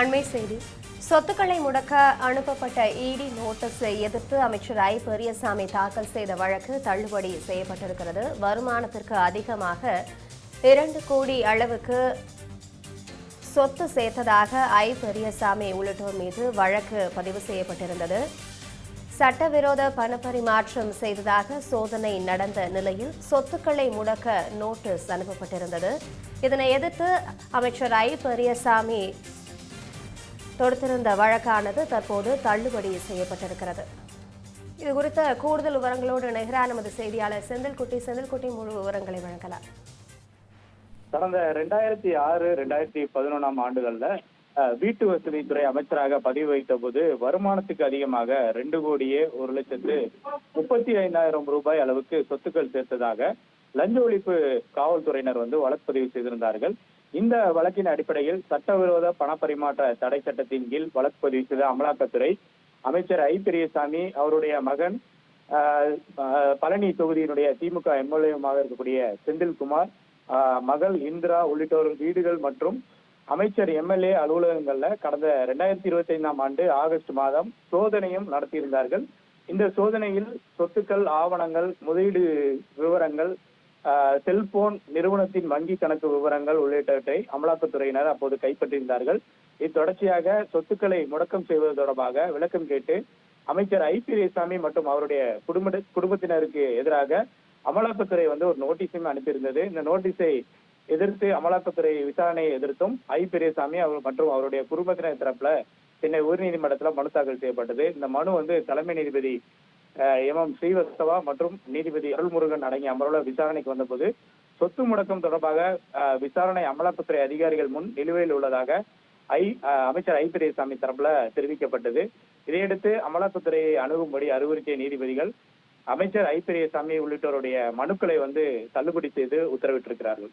அண்மை செய்தி. சொத்துக்களை முடக்க அனுப்பப்பட்ட இடி நோட்டீஸை எதிர்த்து அமைச்சர் ஐ பெரியசாமி தாக்கல் செய்த வழக்கு தள்ளுபடி செய்யப்பட்டிருக்கிறது. வருமானத்திற்கு அதிகமாக இரண்டு கோடி அளவுக்கு சொத்து சேர்த்ததாக ஐ. பெரியசாமி உள்ளிட்டோர் மீது வழக்கு பதிவு செய்யப்பட்டிருந்தது. சட்டவிரோத பணப்பரிமாற்றம் செய்ததாக சோதனை நடந்த நிலையில் சொத்துக்களை முடக்க நோட்டீஸ் அனுப்பப்பட்டிருந்தது. இதனை எதிர்த்து அமைச்சர் ஐ பெரியசாமி தொடுத்திருந்த வழக்கானது தற்போது தள்ளுபடி செய்யப்பட்டிருக்கிறது. இது குறித்த கூடுதல் விவரங்களோடு இணைகிறார் நமது செய்தியாளர் செந்தில்குட்டி. செந்தில்குட்டி முழு விவரங்களை வழங்கலாம். கடந்த ரெண்டாயிரத்தி ஆறு ரெண்டாயிரத்தி பதினொன்றாம் ஆண்டுகள்ல அஹ், வீட்டு வசதித்துறை அமைச்சராக பதிவு வைத்த போது வருமானத்துக்கு அதிகமாக ரெண்டு கோடியே ஒரு லட்சத்து முப்பத்தி ஐந்தாயிரம் ரூபாய் அளவுக்கு சொத்துக்கள் சேர்த்ததாக லஞ்ச ஒழிப்பு காவல்துறையினர் வந்து வழக்குப்பதிவு செய்திருந்தார்கள். இந்த வழக்கின் அடிப்படையில் சட்டவிரோத பணப்பரிமாற்ற தடை சட்டத்தின் கீழ் வழக்கு பதிவு செய்த அமலாக்கத்துறை அமைச்சர் ஐ. பெரியசாமி அவருடைய மகன் பழனி தொகுதியினுடைய திமுக எம்எல்ஏமாக இருக்கக்கூடிய செந்தில்குமார் ஆஹ், மகள் இந்திரா உள்ளிட்டோர் வீடுகள் மற்றும் அமைச்சர் எம்எல்ஏ அலுவலகங்கள்ல கடந்த ரெண்டாயிரத்தி இருபத்தி ஐந்தாம் ஆண்டு ஆகஸ்ட் மாதம் சோதனையும் நடத்தியிருந்தார்கள். இந்த சோதனையில் சொத்துக்கள் ஆவணங்கள் முதலீடு விவரங்கள் செல்போன் நிறுவனத்தின் வங்கி கணக்கு விவரங்கள் உள்ளிட்டவற்றை அமலாக்கத்துறையினர் அப்போது கைப்பற்றியிருந்தார்கள். இத்தொடர்ச்சியாக சொத்துக்களை முடக்கம் செய்வது தொடர்பாக விளக்கம் கேட்டு அமைச்சர் ஐ. பி. ரேசாமி மற்றும் அவருடைய குடும்ப குடும்பத்தினருக்கு எதிராக அமலாக்கத்துறை வந்து ஒரு நோட்டீஸும் அனுப்பியிருந்தது. இந்த நோட்டீஸை எதிர்த்து அமலாக்கத்துறை விசாரணையை எதிர்த்தும் ஐ. பெரியசாமி அவர் மற்றும் அவருடைய குடும்பத்தினர் தரப்புல சென்னை உயர்நீதிமன்றத்தில் மனு தாக்கல் செய்யப்பட்டது. இந்த மனு வந்து தலைமை நீதிபதி எம் எம் ஸ்ரீவஸ்தவா மற்றும் நீதிபதி அருள்முருகன் அடங்கிய அமர்வுல விசாரணைக்கு வந்தபோது சொத்து முடக்கம் தொடர்பாக அஹ், விசாரணை அமலாக்கத்துறை அதிகாரிகள் முன் நிலுவையில் உள்ளதாக ஐ அஹ், அமைச்சர் ஐ பெரியசாமி தரப்புல தெரிவிக்கப்பட்டது. இதையடுத்து அமலாக்கத்துறையை அணுகும்படி அறிவுறுத்திய நீதிபதிகள் அமைச்சர் ஐ பெரியசாமி உள்ளிட்டோருடைய மனுக்களை வந்து தள்ளுபடி செய்து உத்தரவிட்டிருக்கிறார்கள்.